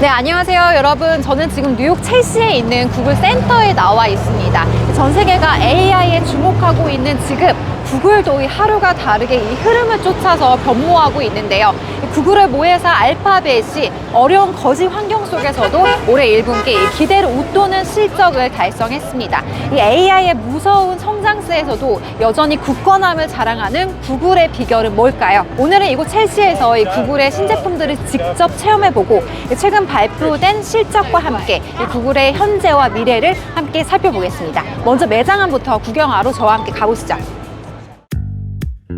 네, 안녕하세요, 여러분. 저는 지금 뉴욕 첼시에 있는 구글 센터에 나와 있습니다. 전 세계가 AI에 주목하고 있는 지금 구글도 이 하루가 다르게 이 흐름을 쫓아서 변모하고 있는데요. 이 구글의 모회사 알파벳이 어려운 거짓 환경 속에서도 올해 1분기 이 기대를 웃도는 실적을 달성했습니다. 이 AI의 무서운 성장세에서도 여전히 굳건함을 자랑하는 구글의 비결은 뭘까요? 오늘은 이곳 첼시에서 이 구글의 신제품들을 직접 체험해보고 최근 발표된 실적과 함께 이 구글의 현재와 미래를 함께 살펴보겠습니다. 먼저 매장 안부터 구경하러 저와 함께 가보시죠.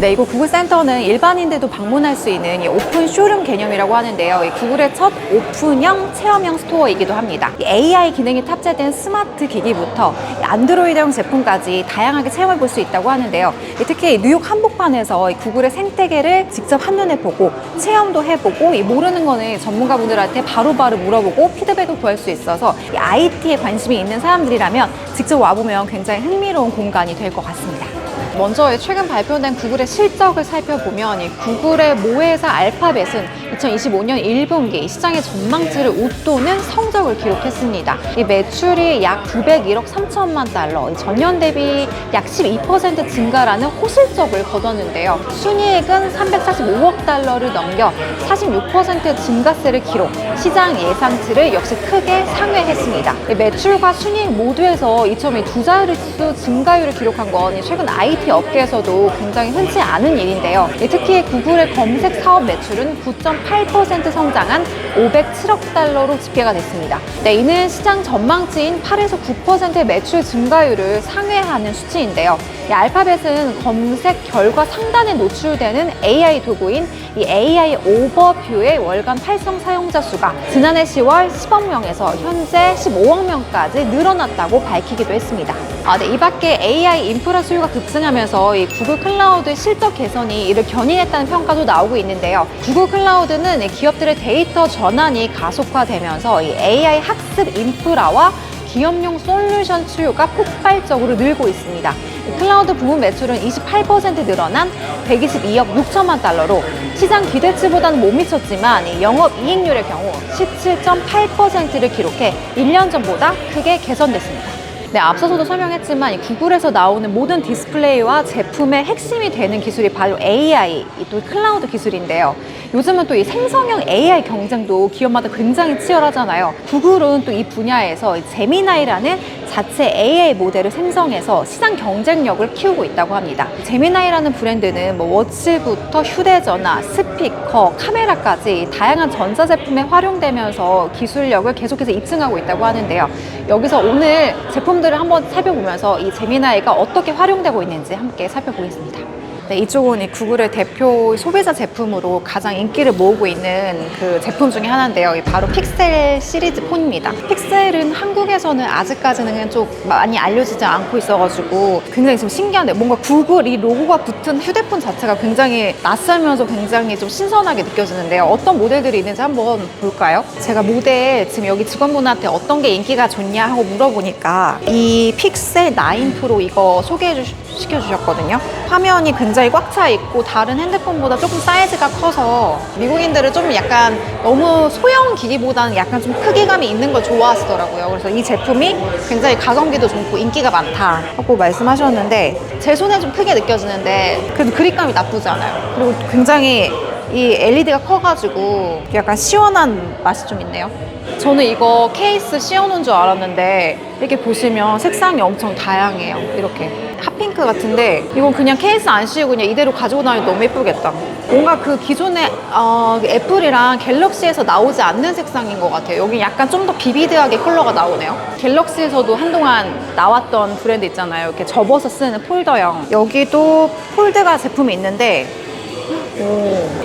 네, 이곳 구글 센터는 일반인들도 방문할 수 있는 이 오픈 쇼룸 개념이라고 하는데요. 이 구글의 첫 오픈형 체험형 스토어이기도 합니다. 이 AI 기능이 탑재된 스마트 기기부터 이 안드로이드형 제품까지 다양하게 체험해 볼 수 있다고 하는데요. 이 특히 뉴욕 한복판에서 이 구글의 생태계를 직접 한눈에 보고 체험도 해보고 이 모르는 거는 전문가분들한테 바로바로 물어보고 피드백을 구할 수 있어서 이 IT에 관심이 있는 사람들이라면 직접 와보면 굉장히 흥미로운 공간이 될 것 같습니다. 먼저 최근 발표된 구글의 실적을 살펴보면 이 구글의 모회사 알파벳은 2025년 1분기 시장의 전망치를 웃도는 성적을 기록했습니다. 이 매출이 약 901억 3천만 달러, 이 전년 대비 약 12% 증가라는 호실적을 거뒀는데요. 순이익은 345억 달러를 넘겨 46% 증가세를 기록, 시장 예상치를 역시 크게 상회했습니다. 이 매출과 순이익 모두에서 이점이 두 자릿수 증가율을 기록한 건이 최근 IT 업계에서도 굉장히 흔치 않은 일인데요. 이 특히 구글의 검색 사업 매출은 9.8% 성장한 507억 달러로 집계가 됐습니다. 네, 이는 시장 전망치인 8에서 9%의 매출 증가율을 상회하는 수치인데요. 이 알파벳은 검색 결과 상단에 노출되는 AI 도구인 이 AI 오버뷰의 월간 활성 사용자 수가 지난해 10월 10억 명에서 현재 15억 명까지 늘어났다고 밝히기도 했습니다. 아, 네, 이 밖에 AI 인프라 수요가 급증하면서 이 구글 클라우드 실적 개선이 이를 견인했다는 평가도 나오고 있는데요. 구글 클라우드는 이 기업들의 데이터 전환이 가속화되면서 이 AI 학습 인프라와 기업용 솔루션 수요가 폭발적으로 늘고 있습니다. 이 클라우드 부문 매출은 28% 늘어난 122억 6천만 달러로 시장 기대치보다는 못 미쳤지만 이 영업 이익률의 경우 17.8%를 기록해 1년 전보다 크게 개선됐습니다. 네, 앞서서도 설명했지만 이 구글에서 나오는 모든 디스플레이와 제품의 핵심이 되는 기술이 바로 AI, 이또 클라우드 기술인데요. 요즘은 또 이 생성형 AI 경쟁도 기업마다 굉장히 치열하잖아요. 구글은 또 이 분야에서 이 제미나이라는 자체 AI 모델을 생성해서 시장 경쟁력을 키우고 있다고 합니다. 제미나이라는 브랜드는 뭐 워치부터 휴대전화, 스피커, 카메라까지 다양한 전자제품에 활용되면서 기술력을 계속해서 입증하고 있다고 하는데요. 여기서 오늘 제품들을 한번 살펴보면서 이 제미나이가 어떻게 활용되고 있는지 함께 살펴보겠습니다. 네, 이쪽은 이 구글의 대표 소비자 제품으로 가장 인기를 모으고 있는 그 제품 중에 하나인데요. 이 바로 픽셀 시리즈 폰입니다. 픽셀은 한국에서는 아직까지는 좀 많이 알려지지 않고 있어가지고 굉장히 좀 신기한데 뭔가 구글 이 로고가 붙은 휴대폰 자체가 굉장히 낯설면서 굉장히 좀 신선하게 느껴지는데요. 어떤 모델들이 있는지 한번 볼까요? 제가 모델 지금 여기 직원분한테 어떤 게 인기가 좋냐 하고 물어보니까 이 픽셀 9 프로 이거 소개해 주 시켜주셨거든요. 화면이 굉장히 꽉 차 있고 다른 핸드폰보다 조금 사이즈가 커서 미국인들은 좀 약간 너무 소형 기기보다는 약간 좀 크기감이 있는 걸 좋아하시더라고요. 그래서 이 제품이 굉장히 가성비도 좋고 인기가 많다 하고 말씀하셨는데 제 손에 좀 크게 느껴지는데 그래도 그립감이 나쁘지 않아요. 그리고 굉장히 이 LED가 커가지고 약간 시원한 맛이 좀 있네요. 저는 이거 케이스 씌워놓은 줄 알았는데 이렇게 보시면 색상이 엄청 다양해요. 이렇게 핫핑크 같은데 이건 그냥 케이스 안 씌우고 그냥 이대로 가지고 다니면 너무 예쁘겠다. 뭔가 그 기존의 어, 애플이랑 갤럭시에서 나오지 않는 색상인 것 같아요. 여기 약간 좀 더 비비드하게 컬러가 나오네요. 갤럭시에서도 한동안 나왔던 브랜드 있잖아요. 이렇게 접어서 쓰는 폴더형. 여기도 폴드가 제품이 있는데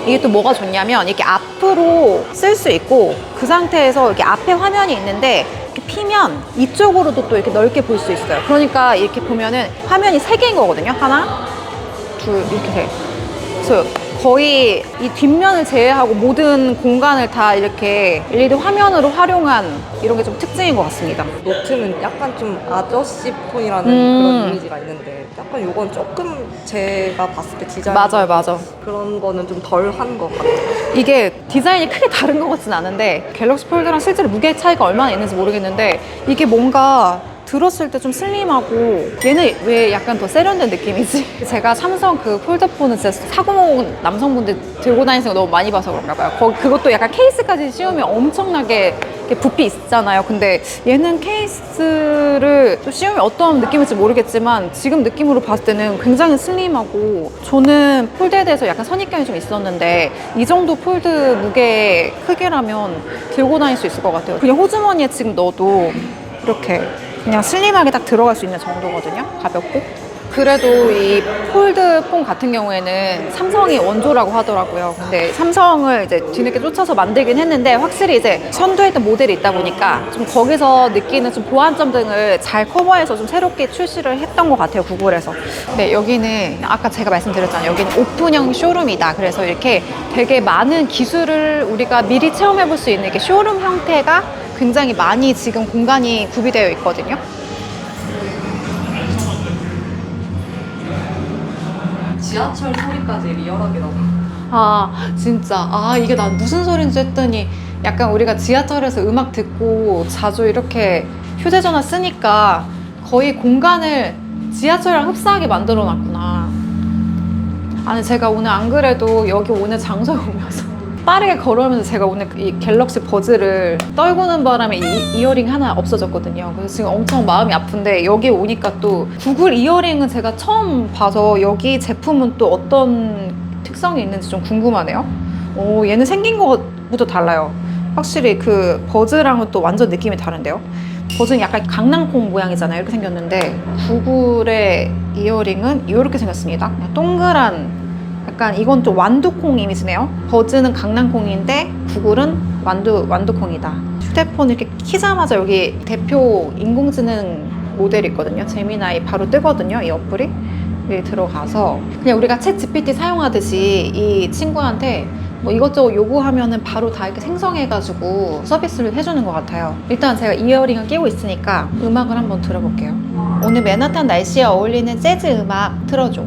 이게 또 뭐가 좋냐면 이렇게 앞으로 쓸 수 있고 그 상태에서 이렇게 앞에 화면이 있는데 이렇게 피면 이쪽으로도 또 이렇게 넓게 볼 수 있어요. 그러니까 이렇게 보면은 화면이 세 개인 거거든요. 하나, 둘 이렇게 돼. 그래서 거의 이 뒷면을 제외하고 모든 공간을 다 이렇게 LED 화면으로 활용한 이런 게 좀 특징인 것 같습니다. 노트는 약간 좀 아저씨 폰이라는 음. 그런 이미지가 있는데 약간 요건 조금 제가 봤을 때 디자인 맞아요, 맞아. 그런 거는 좀 덜 한 것 같아요. 이게 디자인이 크게 다른 것 같진 않은데 갤럭시 폴드랑 실제로 무게 차이가 얼마나 있는지 모르겠는데 이게 뭔가 들었을 때 좀 슬림하고 얘는 왜 약간 더 세련된 느낌이지? 제가 삼성 그 폴더폰은 진짜 사고 남성분들 들고 다니는 거 너무 많이 봐서 그런가 봐요. 거, 그것도 약간 케이스까지 씌우면 엄청나게 부피 있잖아요. 근데 얘는 케이스를 또 씌우면 어떤 느낌일지 모르겠지만 지금 느낌으로 봤을 때는 굉장히 슬림하고 저는 폴드에 대해서 약간 선입견이 좀 있었는데 이 정도 폴드 무게 크기라면 들고 다닐 수 있을 것 같아요. 그냥 호주머니에 지금 넣어도 이렇게 그냥 슬림하게 딱 들어갈 수 있는 정도거든요. 가볍고. 그래도 이 폴드폰 같은 경우에는 삼성이 원조라고 하더라고요. 근데 삼성을 이제 뒤늦게 쫓아서 만들긴 했는데 확실히 이제 선두했던 모델이 있다 보니까 좀 거기서 느끼는 좀 보완점 등을 잘 커버해서 좀 새롭게 출시를 했던 것 같아요. 구글에서. 네, 여기는 아까 제가 말씀드렸잖아요. 여기는 오픈형 쇼룸이다. 그래서 이렇게 되게 많은 기술을 우리가 미리 체험해 볼 수 있는 이렇게 쇼룸 형태가 굉장히 많이 지금 공간이 구비되어 있거든요. 지하철 소리까지 리얼하게 나고. 아 진짜. 아 이게 난 무슨 소린지 했더니 약간 우리가 지하철에서 음악 듣고 자주 이렇게 휴대전화 쓰니까 거의 공간을 지하철이랑 흡사하게 만들어 놨구나. 아니 제가 오늘 안 그래도 여기 오늘 장소에 오면서 빠르게 걸어오면서 제가 오늘 이 갤럭시 버즈를 떨구는 바람에 이, 이어링 하나 없어졌거든요. 그래서 지금 엄청 마음이 아픈데 여기 오니까 또 구글 이어링은 제가 처음 봐서 여기 제품은 또 어떤 특성이 있는지 좀 궁금하네요. 오, 얘는 생긴 것부터 달라요. 확실히 그 버즈랑은 또 완전 느낌이 다른데요. 버즈는 약간 강낭콩 모양이잖아요. 이렇게 생겼는데 구글의 이어링은 이렇게 생겼습니다. 동그란 약간 이건 좀 완두콩 이미지네요. 버즈는 강낭콩인데 구글은 완두 완두콩이다. 휴대폰 이렇게 키자마자 여기 대표 인공지능 모델이 있거든요. 제미나이 바로 뜨거든요. 이 어플이. 여기 들어가서 그냥 우리가 챗 GPT 사용하듯이 이 친구한테 뭐 이것저것 요구하면은 바로 다 이렇게 생성해가지고 서비스를 해주는 것 같아요. 일단 제가 이어링을 끼고 있으니까 음악을 한번 들어볼게요. 오늘 맨하탄 날씨에 어울리는 재즈 음악 틀어줘.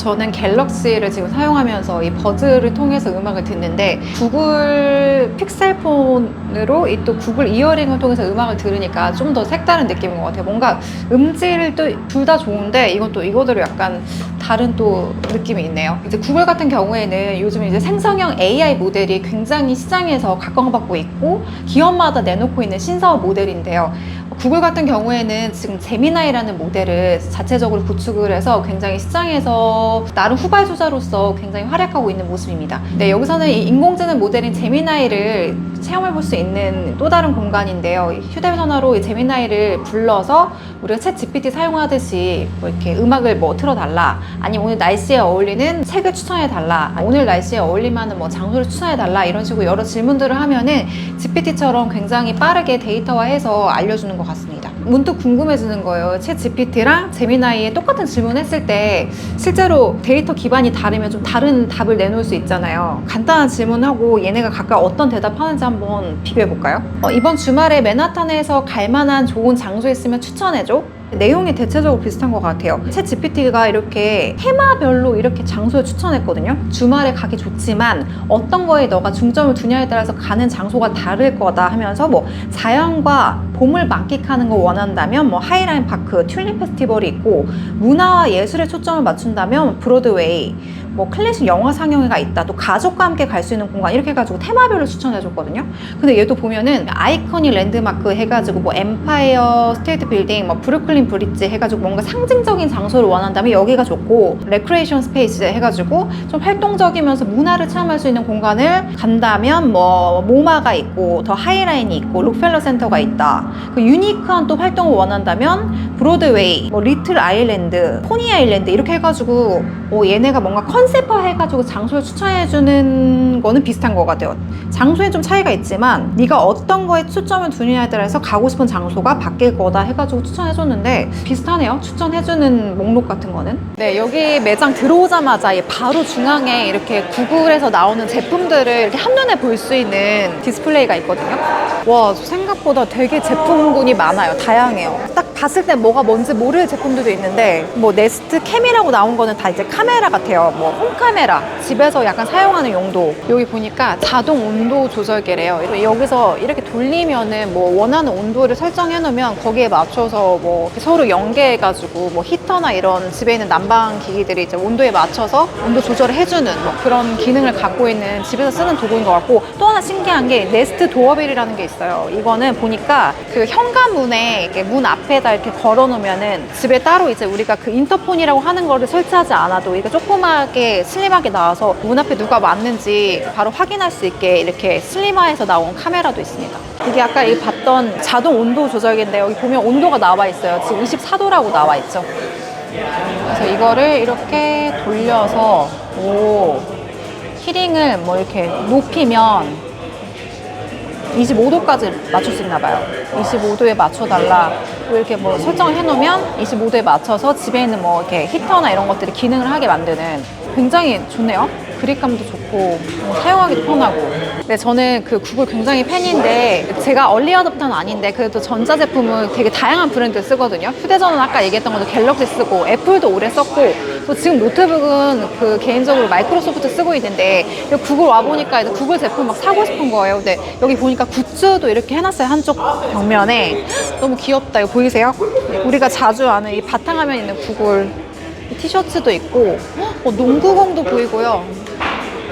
저는 갤럭시를 지금 사용하면서 이 버즈를 통해서 음악을 듣는데 구글 픽셀폰으로 이 또 구글 이어링을 통해서 음악을 들으니까 좀 더 색다른 느낌인 것 같아요. 뭔가 음질도 둘다 좋은데 이건 또 이거대로 약간 다른 또 느낌이 있네요. 이제 구글 같은 경우에는 요즘 이제 생성형 AI 모델이 굉장히 시장에서 각광받고 있고 기업마다 내놓고 있는 신사업 모델인데요. 구글 같은 경우에는 지금 제미나이라는 모델을 자체적으로 구축을 해서 굉장히 시장에서 나름 후발주자로서 굉장히 활약하고 있는 모습입니다. 네, 여기서는 이 인공지능 모델인 제미나이를 체험해 볼 수 있는 또 다른 공간인데요. 이 휴대전화로 이 제미나이를 불러서 우리가 챗 GPT 사용하듯이 뭐 이렇게 음악을 뭐 틀어달라, 아니면 오늘 날씨에 어울리는 책을 추천해달라, 오늘 날씨에 어울릴 만한 뭐 장소를 추천해달라 이런 식으로 여러 질문들을 하면은 GPT처럼 굉장히 빠르게 데이터화해서 알려주는 것 같 습니다. 문득 궁금해지는 거예요. 챗 GPT랑 제미나이에 똑같은 질문했을 때 실제로 데이터 기반이 다르면 좀 다른 답을 내놓을 수 있잖아요. 간단한 질문하고 얘네가 각각 어떤 대답하는지 한번 비교해 볼까요? 어, 이번 주말에 맨하탄에서 갈 만한 좋은 장소 있으면 추천해줘. 내용이 대체적으로 비슷한 것 같아요. 챗 GPT가 이렇게 테마별로 이렇게 장소를 추천했거든요. 주말에 가기 좋지만 어떤 거에 너가 중점을 두냐에 따라서 가는 장소가 다를 거다 하면서 뭐 자연과 봄을 만끽하는 거 원한다면 뭐 하이라인 파크, 튤립 페스티벌이 있고 문화와 예술에 초점을 맞춘다면 브로드웨이, 뭐 클래식 영화 상영회가 있다. 또 가족과 함께 갈 수 있는 공간 이렇게 해가지고 테마별로 추천해줬거든요. 근데 얘도 보면은 아이코닉 랜드마크 해가지고 뭐 엠파이어 스테이트 빌딩, 뭐 브루클린 브릿지 해가지고 뭔가 상징적인 장소를 원한다면 여기가 좋고 레크레이션 스페이스 해가지고 좀 활동적이면서 문화를 체험할 수 있는 공간을 간다면 뭐 모마가 있고 더 하이라인이 있고 록펠러 센터가 있다. 그 유니크한 또 활동을 원한다면 브로드웨이, 뭐 리틀 아일랜드, 포니 아일랜드 이렇게 해가지고 어, 얘네가 뭔가 컨셉 화 해가지고 장소를 추천해주는 거는 비슷한 것 같아요. 장소에 좀 차이가 있지만 네가 어떤 거에 초점을 두느냐에 따라서 가고 싶은 장소가 바뀔 거다 해가지고 추천해줬는데 비슷하네요. 추천해주는 목록 같은 거는. 네, 여기 매장 들어오자마자 이 바로 중앙에 이렇게 구글에서 나오는 제품들을 이렇게 한눈에 볼 수 있는 디스플레이가 있거든요. 와, 생각보다 되게 제품군이 많아요. 다양해요. 딱 봤을 때 뭐가 뭔지 모를 제품들도 있는데 뭐 네스트 캠이라고 나온 거는 다 이제 카메라 같아요. 뭐 홈카메라, 집에서 약간 사용하는 용도. 여기 보니까 자동 온도 조절기래요. 여기서 이렇게 돌리면은 뭐 원하는 온도를 설정해 놓으면 거기에 맞춰서 뭐 서로 연계해 가지고 뭐 히터나 이런 집에 있는 난방 기기들이 이제 온도에 맞춰서 온도 조절을 해주는 뭐 그런 기능을 갖고 있는 집에서 쓰는 도구인 것 같고 또 하나 신기한 게 네스트 도어벨이라는 게 있어요. 이거는 보니까 그 현관문에 이렇게 문 앞에다 이렇게 걸어 놓으면은 집에 따로 이제 우리가 그 인터폰이라고 하는 거를 설치하지 않아도 이게 조그맣게 슬림하게 나와서 문 앞에 누가 왔는지 바로 확인할 수 있게 이렇게 슬림화해서 나온 카메라도 있습니다. 이게 아까 이 봤던 자동 온도 조절기인데 여기 보면 온도가 나와 있어요. 지금 24도라고 나와 있죠. 그래서 이거를 이렇게 돌려서 오 히링을 뭐 이렇게 높이면 25도까지 맞출 수 있나 봐요. 25도에 맞춰달라. 이렇게 뭐 설정을 해놓으면 25도에 맞춰서 집에 있는 뭐 이렇게 히터나 이런 것들이 기능을 하게 만드는 굉장히 좋네요. 그립감도 좋고 뭐 사용하기도 편하고. 네, 저는 그 구글 굉장히 팬인데 제가 얼리 어답터는 아닌데 그래도 전자제품은 되게 다양한 브랜드 쓰거든요. 휴대전화는 아까 얘기했던 것도 갤럭시 쓰고 애플도 오래 썼고 또 지금 노트북은 그 개인적으로 마이크로소프트 쓰고 있는데 구글 와 보니까 이제 구글 제품 막 사고 싶은 거예요. 근데 여기 보니까 굿즈도 이렇게 해놨어요 한쪽 벽면에 너무 귀엽다. 이거 보이세요? 우리가 자주 아는 이 바탕화면 있는 구글 이 티셔츠도 있고 어, 농구공도 보이고요.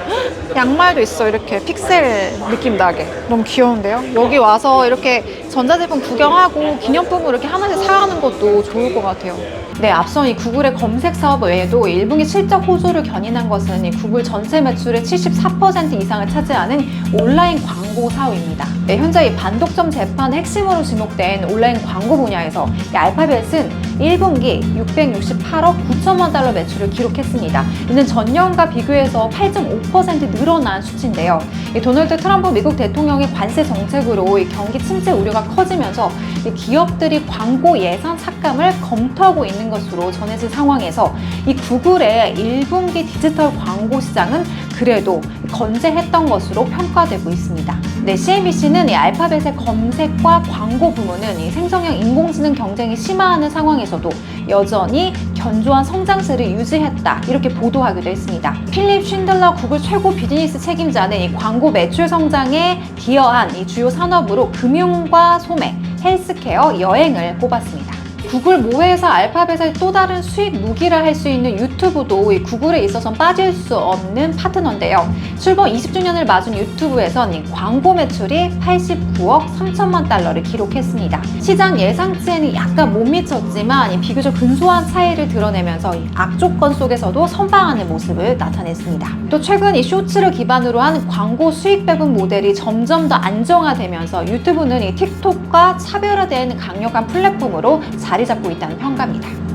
양말도 있어 이렇게 픽셀 느낌 나게. 너무 귀여운데요? 여기 와서 이렇게 전자제품 구경하고 기념품으로 이렇게 하나씩 사가는 것도 좋을 것 같아요. 네 앞서 이 구글의 검색 사업 외에도 1분기 실적 호조를 견인한 것은 이 구글 전체 매출의 74% 이상을 차지하는 온라인 광고 사업입니다. 네, 현재 이 반독점 재판 핵심으로 지목된 온라인 광고 분야에서 이 알파벳은 1분기 668억 9천만 달러 매출을 기록했습니다. 이는 전년과 비교해서 8.5% 늘어난 수치인데요. 이 도널드 트럼프 미국 대통령의 관세 정책으로 이 경기 침체 우려가 커지면서 이 기업들이 광고 예산 삭감을 검토하고 있는 것으로 전해진 상황에서 이 구글의 1분기 디지털 광고 시장은 그래도 건재했던 것으로 평가되고 있습니다. 네, CNBC는 이 알파벳의 검색과 광고 부문은 이 생성형 인공지능 경쟁이 심화하는 상황에서도 여전히 견조한 성장세를 유지했다 이렇게 보도하기도 했습니다. 필립 쉰들러 구글 최고 비즈니스 책임자는 이 광고 매출 성장에 기여한 이 주요 산업으로 금융과 소매, 헬스케어, 여행을 꼽았습니다. 구글 모회사 알파벳의 또 다른 수익 무기를 할수 있는 유튜브도 이 구글에 있어서 빠질 수 없는 파트너인데요. 출범 20주년을 맞은 유튜브에선 이 광고 매출이 89억 3천만 달러를 기록했습니다. 시장 예상치에는 약간 못 미쳤지만 이 비교적 근소한 차이를 드러내면서 이 악조건 속에서도 선방하는 모습을 나타냈습니다. 또 최근 이 쇼츠를 기반으로 한 광고 수익 배분 모델이 점점 더 안정화되면서 유튜브는 이 틱톡과 차별화된 강력한 플랫폼으로 자리 잡고 있다는 평가입니다.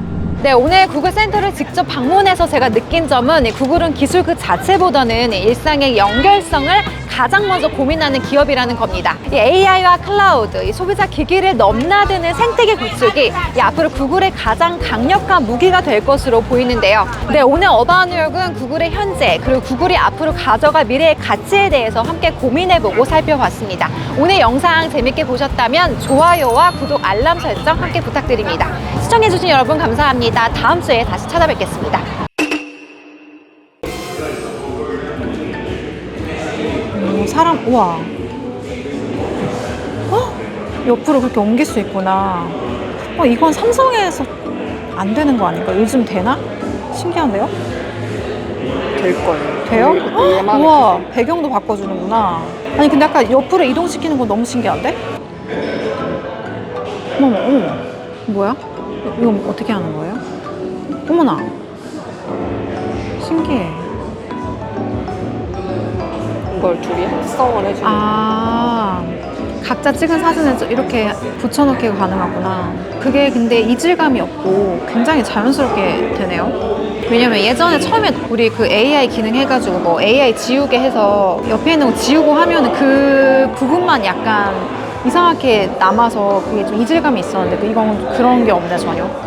네, 오늘 구글 센터를 직접 방문해서 제가 느낀 점은 이 구글은 기술 그 자체보다는 이 일상의 연결성을 가장 먼저 고민하는 기업이라는 겁니다. 이 AI와 클라우드, 이 소비자 기기를 넘나드는 생태계 구축이 이 앞으로 구글의 가장 강력한 무기가 될 것으로 보이는데요. 네, 오늘 어바웃 뉴욕은 구글의 현재 그리고 구글이 앞으로 가져갈 미래의 가치에 대해서 함께 고민해보고 살펴봤습니다. 오늘 영상 재밌게 보셨다면 좋아요와 구독, 알람 설정 함께 부탁드립니다. 시청해주신 여러분 감사합니다. 다음 주에 다시 찾아뵙겠습니다. 오, 사람, 우와. 어? 옆으로 그렇게 옮길 수 있구나. 어, 이건 삼성에서 안 되는 거 아닌가? 요즘 되나? 신기한데요? 될 거예요. 돼요? 얘만 우와, 배경도 바꿔주는구나. 아니, 근데 아까 옆으로 이동시키는 건 너무 신기한데? 어머머, 어머. 뭐야? 이거 어떻게 하는 거예요? 어머나. 신기해. 이걸 둘이 합성을 해주는 아, 각자 찍은 사진을 저- 이렇게 붙여넣기 가 가능하구나. 그게 근데 이질감이 없고 굉장히 자연스럽게 되네요. 왜냐면 예전에 처음에 우리 그 AI 기능 해가지고 뭐 AI 지우개 해서 옆에 있는 거 지우고 하면 그 부분만 약간 이상하게 남아서 그게 좀 이질감이 있었는데 그 이건 그런 게 없네 전혀.